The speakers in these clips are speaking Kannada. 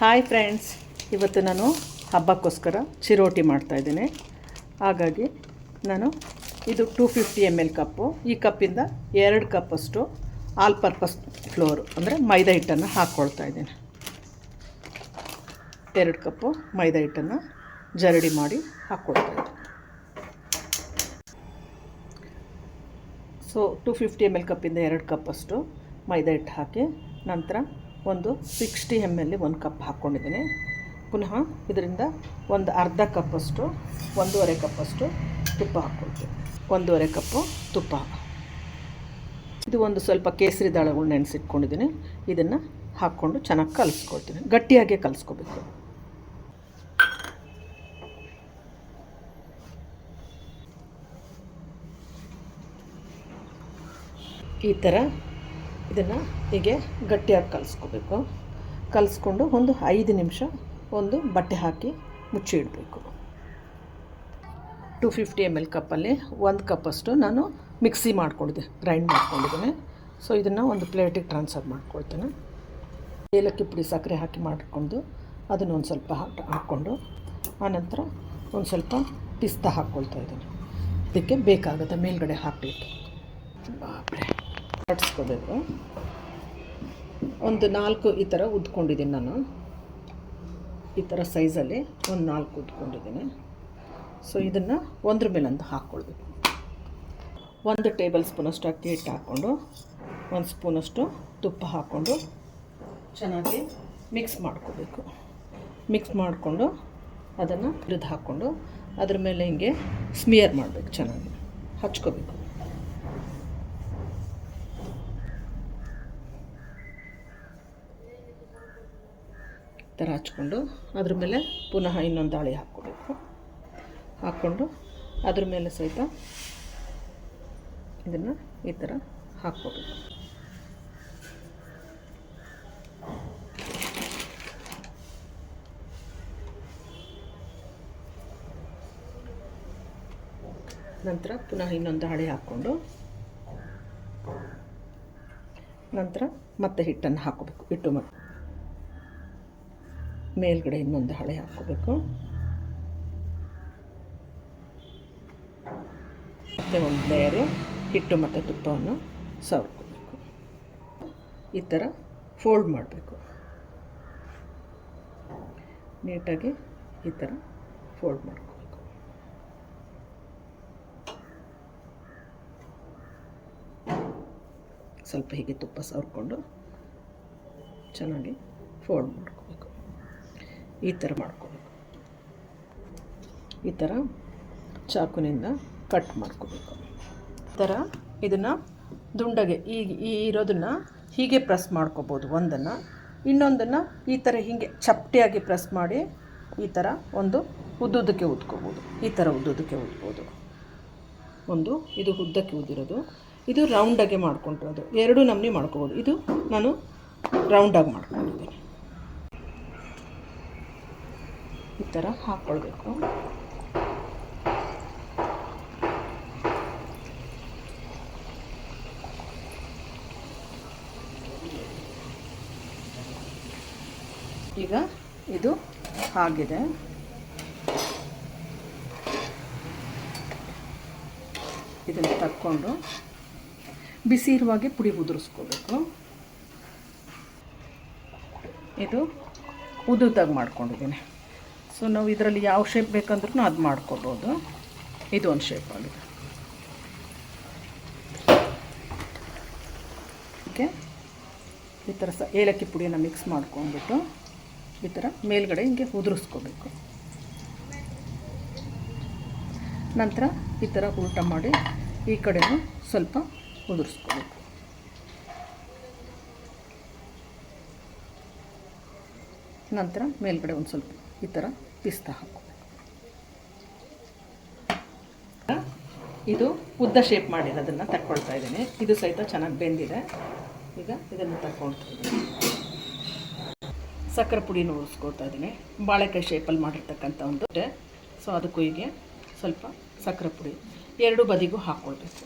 ಹಾಯ್ ಫ್ರೆಂಡ್ಸ್, ಇವತ್ತು ನಾನು ಹಬ್ಬಕ್ಕೋಸ್ಕರ ಚಿರೋಟಿ ಮಾಡ್ತಾಯಿದ್ದೀನಿ ಹಾಗಾಗಿ ನಾನು ಇದು two fifty M L cup. ಈ ಕಪ್ಪಿಂದ ಎರಡು ಕಪ್ಪಷ್ಟು ಆಲ್ ಪರ್ಪಸ್ ಫ್ಲೋರು ಅಂದರೆ ಮೈದಾ ಹಿಟ್ಟನ್ನು ಹಾಕ್ಕೊಳ್ತಾ ಇದ್ದೀನಿ. ಎರಡು ಕಪ್ಪು ಮೈದಾ ಹಿಟ್ಟನ್ನು ಜರಡಿ ಮಾಡಿ ಹಾಕ್ಕೊಳ್ತಾ ಇದ್ದೀನಿ. So two fifty M L ಕಪ್ಪಿಂದ ಎರಡು ಕಪ್ಪಷ್ಟು ಮೈದಾ ಹಿಟ್ಟು ಹಾಕಿ ನಂತರ ಒಂದು ಸಿಕ್ಸ್ಟಿ ಎಂ ಎಲ್ಲಿ ಒಂದು ಕಪ್ ಹಾಕ್ಕೊಂಡಿದ್ದೀನಿ. ಪುನಃ ಇದರಿಂದ ಒಂದು ಅರ್ಧ ಕಪ್ಪಷ್ಟು ಒಂದೂವರೆ ಕಪ್ಪಷ್ಟು ತುಪ್ಪ ಹಾಕ್ಕೊಳ್ತೀನಿ. ಒಂದೂವರೆ ಕಪ್ಪು ತುಪ್ಪ. ಇದು ಒಂದು ಸ್ವಲ್ಪ ಕೇಸರಿ ದಾಳಗಳು ನೆನೆಸಿಟ್ಕೊಂಡಿದ್ದೀನಿ. ಇದನ್ನು ಹಾಕ್ಕೊಂಡು ಚೆನ್ನಾಗಿ ಕಲಿಸ್ಕೊಳ್ತೀನಿ. ಗಟ್ಟಿಯಾಗೆ ಕಲಿಸ್ಕೋಬೇಕು. ಈ ಥರ ಇದನ್ನು ಹೀಗೆ ಗಟ್ಟಿಯಾಗಿ ಕಲಿಸ್ಕೋಬೇಕು. ಕಲಿಸ್ಕೊಂಡು ಒಂದು ಐದು ನಿಮಿಷ ಒಂದು ಬಟ್ಟೆ ಹಾಕಿ ಮುಚ್ಚಿ ಇಡಬೇಕು. ಟು ಫಿಫ್ಟಿ ಎಂ ಎಲ್ ಕಪ್ಪಲ್ಲಿ ಒಂದು ಕಪ್ಪಷ್ಟು ನಾನು ಮಿಕ್ಸಿ ಮಾಡ್ಕೊಂಡಿದ್ದೆ, ಗ್ರೈಂಡ್ ಮಾಡ್ಕೊಂಡಿದ್ದೀನಿ. ಸೊ ಇದನ್ನು ಒಂದು ಪ್ಲೇಟಿಗೆ ಟ್ರಾನ್ಸ್ಫರ್ ಮಾಡ್ಕೊಳ್ತೇನೆ. ಏಲಕ್ಕಿ ಪುಡಿ ಸಕ್ಕರೆ ಹಾಕಿ ಮಾಡಿಕೊಂಡು ಅದನ್ನು ಒಂದು ಸ್ವಲ್ಪ ಹಾಕಿ, ಹಾಕ್ಕೊಂಡು ಆನಂತರ ಒಂದು ಸ್ವಲ್ಪ ಪಿಸ್ತಾ ಹಾಕ್ಕೊಳ್ತಾ ಇದ್ದೀನಿ. ಇದಕ್ಕೆ ಬೇಕಾಗುತ್ತೆ ಮೇಲ್ಗಡೆ ಹಾಕಲಿಕ್ಕೆ. ಹೊಡ್ಸ್ಕೋಬೇಕು ಒಂದು ನಾಲ್ಕು ಈ ಥರ ಉದ್ಕೊಂಡಿದ್ದೀನಿ ನಾನು. ಈ ಥರ ಸೈಜಲ್ಲಿ ಒಂದು ನಾಲ್ಕು ಉದ್ಕೊಂಡಿದ್ದೀನಿ. ಸೊ ಇದನ್ನು ಒಂದ್ರ ಮೇಲೊಂದು ಹಾಕ್ಕೊಳ್ಬೇಕು. ಒಂದು ಟೇಬಲ್ ಸ್ಪೂನಷ್ಟು ಅಕ್ಕಿ ಹಿಟ್ಟು ಹಾಕ್ಕೊಂಡು, ಒಂದು ಸ್ಪೂನಷ್ಟು ತುಪ್ಪ ಹಾಕ್ಕೊಂಡು ಚೆನ್ನಾಗಿ ಮಿಕ್ಸ್ ಮಾಡ್ಕೋಬೇಕು. ಮಿಕ್ಸ್ ಮಾಡಿಕೊಂಡು ಅದನ್ನು ಹಿಡಿದು ಹಾಕ್ಕೊಂಡು ಅದ್ರ ಮೇಲೆ ಹಿಂಗೆ ಸ್ಮಿಯರ್ ಮಾಡಬೇಕು ಚೆನ್ನಾಗಿ. ಹಚ್ಕೋಬೇಕು. ಥರ ಹಚ್ಕೊಂಡು ಅದ್ರ ಮೇಲೆ ಪುನಃ ಇನ್ನೊಂದು ದಾಳಿ ಹಾಕ್ಕೊಬೇಕು. ಹಾಕ್ಕೊಂಡು ಅದ್ರ ಮೇಲೆ ಸಹಿತ ಇದನ್ನು ಈ ಥರ ಹಾಕ್ಕೋಬೇಕು. ನಂತರ ಪುನಃ ಇನ್ನೊಂದು ಹಾಳೆ ಹಾಕ್ಕೊಂಡು ನಂತರ ಮತ್ತೆ ಹಿಟ್ಟನ್ನು ಹಾಕೋಬೇಕು ಹಿಟ್ಟು ಮತ್ತು ಮೇಲ್ಗಡೆ ಇನ್ನೊಂದು ಹಳೆ ಹಾಕ್ಕೋಬೇಕು. ಮತ್ತು ಒಂದು ಲೇಯರು ಹಿಟ್ಟು ಮತ್ತು ತುಪ್ಪವನ್ನು ಸವರ್ಕೋಬೇಕು ಈ ಥರ ಫೋಲ್ಡ್ ಮಾಡಬೇಕು. ನೀಟಾಗಿ ಈ ಥರ ಫೋಲ್ಡ್ ಮಾಡ್ಕೋಬೇಕು. ಸ್ವಲ್ಪ ಹೀಗೆ ತುಪ್ಪ ಸವರ್ಕೊಂಡು ಚೆನ್ನಾಗಿ ಫೋಲ್ಡ್ ಮಾಡ್ಕೋಬೇಕು. ಈ ಥರ ಮಾಡ್ಕೋಬೇಕು. ಈ ಥರ ಚಾಕುನಿಂದ ಕಟ್ ಮಾಡ್ಕೋಬೇಕು. ಈ ಥರ ಇದನ್ನು ದುಂಡಗೆ ಈಗ ಈ ಇರೋದನ್ನು ಹೀಗೆ ಪ್ರೆಸ್ ಮಾಡ್ಕೋಬೋದು. ಒಂದನ್ನು, ಇನ್ನೊಂದನ್ನು ಈ ಥರ ಹೀಗೆ ಚಪ್ಪಟಿಯಾಗಿ ಪ್ರೆಸ್ ಮಾಡಿ ಈ ಥರ ಒಂದು ಉದ್ದುದಕ್ಕೆ ಉದ್ಕೋಬೋದು. ಈ ಥರ ಉದ್ದುದಕ್ಕೆ ಉದ್ಬೋದು ಒಂದು, ಇದು ಉದ್ದಕ್ಕೆ ಉದ್ದಿರೋದು. ಇದು ರೌಂಡಾಗೆ ಮಾಡ್ಕೊಂಡಿರೋದು. ಎರಡು ನಮೂನಿ ಮಾಡ್ಕೋಬೋದು. ಇದು ನಾನು ರೌಂಡಾಗಿ ಮಾಡ್ಕೊಂಡಿದ್ದೀನಿ. ಈ ಥರ ಹಾಕ್ಕೊಳ್ಬೇಕು ಈಗ ಇದು ಆಗಿದೆ. ಇದನ್ನು ತಕ್ಕೊಂಡು ಬಿಸಿ ಇರುವಾಗೆ ಪುಡಿ ಉದುರಿಸ್ಕೋಬೇಕು. ಇದು ಉದುದಾಗಿ ಮಾಡ್ಕೊಂಡಿದ್ದೀನಿ. ಸೊ ನಾವು ಇದರಲ್ಲಿ ಯಾವ ಶೇಪ್ ಬೇಕಂದ್ರೂ ಅದು ಮಾಡ್ಕೋಬೋದು. ಇದು ಒಂದು ಶೇಪ್ ಆಗಿದೆ. ಓಕೆ ಈ ಥರ ಸಹ ಏಲಕ್ಕಿ ಪುಡಿಯನ್ನು ಮಿಕ್ಸ್ ಮಾಡ್ಕೊಂಡ್ಬಿಟ್ಟು ಈ ಥರ ಮೇಲ್ಗಡೆ ಹಿಂಗೆ ಉದುರಿಸ್ಕೋಬೇಕು. ನಂತರ ಈ ಥರ ಊಟ ಮಾಡಿ ಈ ಕಡೆನೂ ಸ್ವಲ್ಪ ಉದುರಿಸ್ಕೋಬೇಕು. ನಂತರ ಮೇಲ್ಗಡೆ ಒಂದು ಸ್ವಲ್ಪ ಈ ಥರ ಪಿಸ್ತಾ ಹಾಕೋಬೇಕು ಇದು ಉದ್ದ ಶೇಪ್ ಮಾಡಿರೋದನ್ನು ತಕ್ಕೊಳ್ತಾ ಇದ್ದೀನಿ. ಇದು ಸಹಿತ ಚೆನ್ನಾಗಿ ಬೆಂದಿದೆ. ಈಗ ಇದನ್ನು ತಕ್ಕೊಳ್ತಾ ಇದ್ದೀನಿ. ಸಕ್ಕರೆ ಪುಡಿನ ಉಳಿಸ್ಕೊಳ್ತಾ ಇದ್ದೀನಿ. ಬಾಳೆಕಾಯಿ ಶೇಪಲ್ಲಿ ಮಾಡಿರ್ತಕ್ಕಂಥ ಒಂದು ಸೊ ಅದಕ್ಕೂ ಹೀಗೆ ಸ್ವಲ್ಪ ಸಕ್ಕರೆ ಪುಡಿ ಎರಡು ಬದಿಗೂ ಹಾಕ್ಕೊಳ್ಬೇಕು.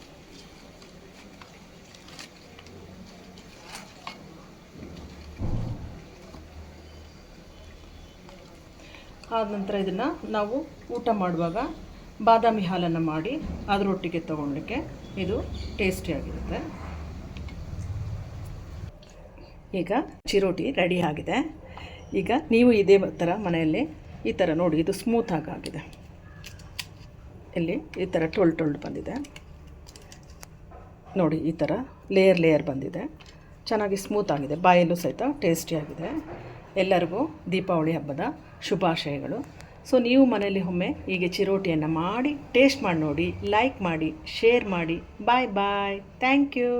ಆದ ನಂತರ ಇದನ್ನು ನಾವು ಊಟ ಮಾಡುವಾಗ ಬಾದಾಮಿ ಹಾಲನ್ನು ಮಾಡಿ ಅದರೊಟ್ಟಿಗೆ ತೊಗೊಳ್ಲಿಕ್ಕೆ ಇದು ಟೇಸ್ಟಿಯಾಗಿರುತ್ತೆ ಈಗ ಚಿರೋಟಿ ರೆಡಿ ಆಗಿದೆ. ಈಗ ನೀವು ಇದೇ ಥರ ಮನೆಯಲ್ಲಿ ಈ ಥರ ನೋಡಿ, ಇದು ಸ್ಮೂತ್ ಆಗಿದೆ. ಇಲ್ಲಿ ಈ ಥರ ಟೊಳ್ ಟೊಳ್ಳು ಬಂದಿದೆ. ನೋಡಿ, ಈ ಥರ ಲೇಯರ್ ಲೇಯರ್ ಬಂದಿದೆ. ಚೆನ್ನಾಗಿ ಸ್ಮೂತ್ ಆಗಿದೆ. ಬಾಯಲ್ಲೂ ಸಹಿತ ಟೇಸ್ಟಿಯಾಗಿದೆ ಎಲ್ಲರಿಗೂ ದೀಪಾವಳಿ ಹಬ್ಬದ ಶುಭಾಶಯಗಳು. ಸೊ ನೀವು ಮನೆಯಲ್ಲಿ ಒಮ್ಮೆ ಹೀಗೆ ಚಿರೋಟಿಯನ್ನು ಮಾಡಿ ಟೇಸ್ಟ್ ಮಾಡಿ ನೋಡಿ ಲೈಕ್ ಮಾಡಿ ಶೇರ್ ಮಾಡಿ ಬಾಯ್ ಬಾಯ್ ಥ್ಯಾಂಕ್ ಯು